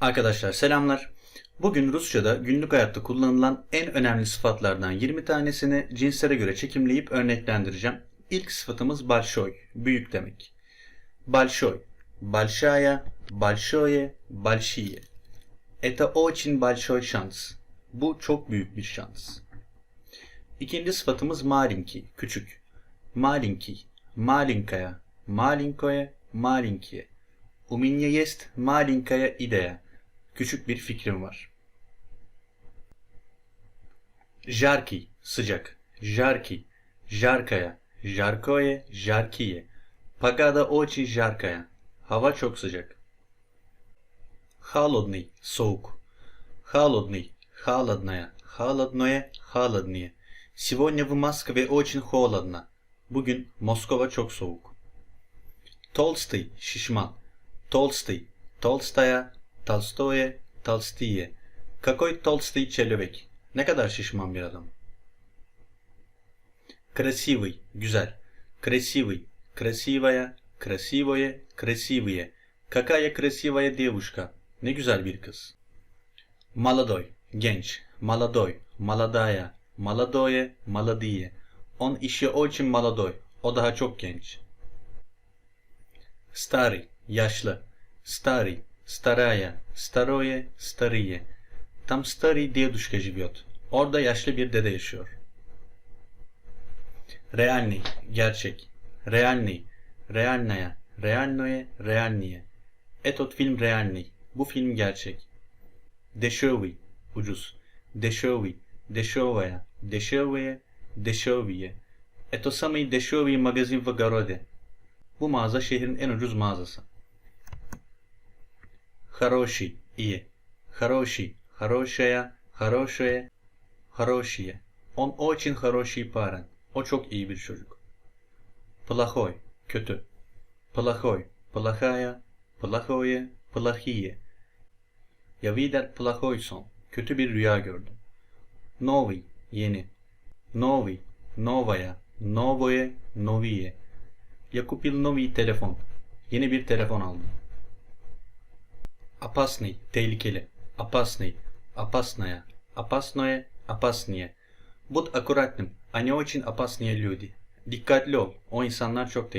Arkadaşlar selamlar. Bugün Rusça'da günlük hayatta kullanılan en önemli sıfatlardan 20 tanesini cinslere göre çekimleyip örneklendireceğim. İlk sıfatımız большой, büyük demek. Большой, большая, большое, большие. Это очень большой шанс. Bu çok büyük bir şans. İkinci sıfatımız маленький, küçük. Маленький, маленькая, маленькое, маленькие. У меня есть маленькая идея. Küçük bir fikrim var. Жаркий, sıcak. Жаркий, жаркая, жаркое, жаркие. Погода очень жаркая. Hava çok sıcak. Холодный, соук. Холодный, холодная, холодное, холоднее. Сегодня в Москве очень холодно. Bugün Moskova çok soğuk. Толстый, şişman. Толстый, толстая, толстое, толстие. Какой толстый человек? Ne kadar şişman bir adam. Красивый, güzel. Красивый, красивая, красивое, красивые. Какая красивая девушка? Ne güzel bir kız. Молодой, genç. Молодой, молодая, молодое, молодые. Он еще очень молодой. O daha çok genç. Старый, yaşlı. Старый, старая, старое, старые. Там старый дедушка живет. Orada yaşlı bir dede yaşıyor. Реальный, gerçek. Реальный, реальная, реальное, реальнее. Этот фильм реальный. Bu film gerçek. Дешевый, ucuz. Дешевый, дешевая, дешевые, дешевые. Это самый дешевый магазин в городе. Bu mağaza şehrin en ucuz mağazası. Хороший, iyi. Хороший, хорошая, хорошее, хорошие. Он очень хороший парень. O çok iyi bir çocuk. Плохой, kötü. Плохой, плохая, плохое, плохие. Я видел плохой сон. Kötü bir rüya gördüm. Новый, yeni. Новый, новая, новое, новие. Я купил новый telefon. Yeni bir telefon aldım. Опасный, tehlikeli. Опасный, опасная, опасное, опаснее. Будь аккуратным, они очень опасные люди. Dikkatli ol, o insanlar çok.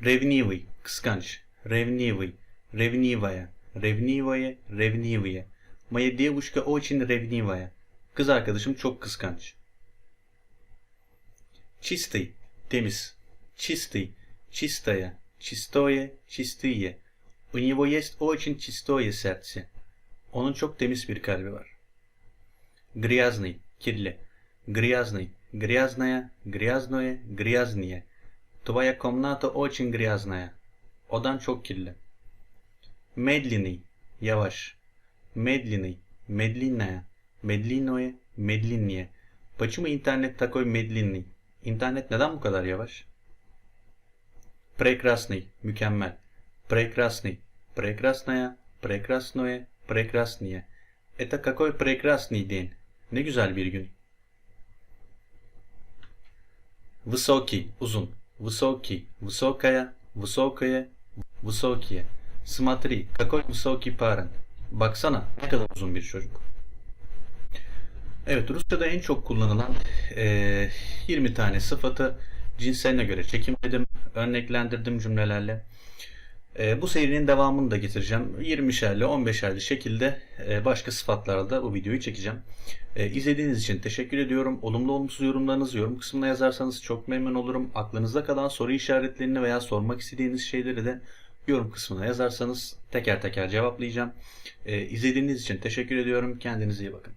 Ревнивый, kıskanç. Ревнивый, ревнивая, ревнивое, ревнивые. Моя девушка очень ревнивая. Kız arkadaşım çok kıskanç. Чистый, temiz. Чистый, чистая, чистое, чистые. У него есть очень чистое сердце. Onun çok temiz bir kalbi. Грязный, kirli. Грязный, грязная, грязное, грязнее. Твоя комната очень грязная. Odan çok kirli. Медленный, yavaş. Медленный, медленная, медленное, медленнее. Почему интернет такой медленный? İnternet neden bu kadar yavaş? Прекрасный, mükemmel. Прекрасный, прекрасная, прекрасное, прекраснее. Это какой прекрасный день. Ne güzel bir gün. Высокий, uzun. Высокий, высокая, высокое, высокие. Смотри, какой высокий парень. Baksana ne kadar uzun bir çocuk. Evet Rusça'da en çok kullanılan eee, 20 tane sıfatı cinseline göre çekimledim, örneklendirdim cümlelerle. Eee, bu serinin devamını da getireceğim. 20'şerli, 15'erli şekilde eee, başka sıfatlarla da bu videoyu çekeceğim. Eee, izlediğiniz için teşekkür ediyorum. Olumlu olumsuz yorumlarınızı yorum kısmına yazarsanız çok memnun olurum. Aklınızda kalan soru işaretlerini veya sormak istediğiniz şeyleri de yorum kısmına yazarsanız teker teker cevaplayacağım. Eee, izlediğiniz için teşekkür ediyorum. Kendinize iyi bakın.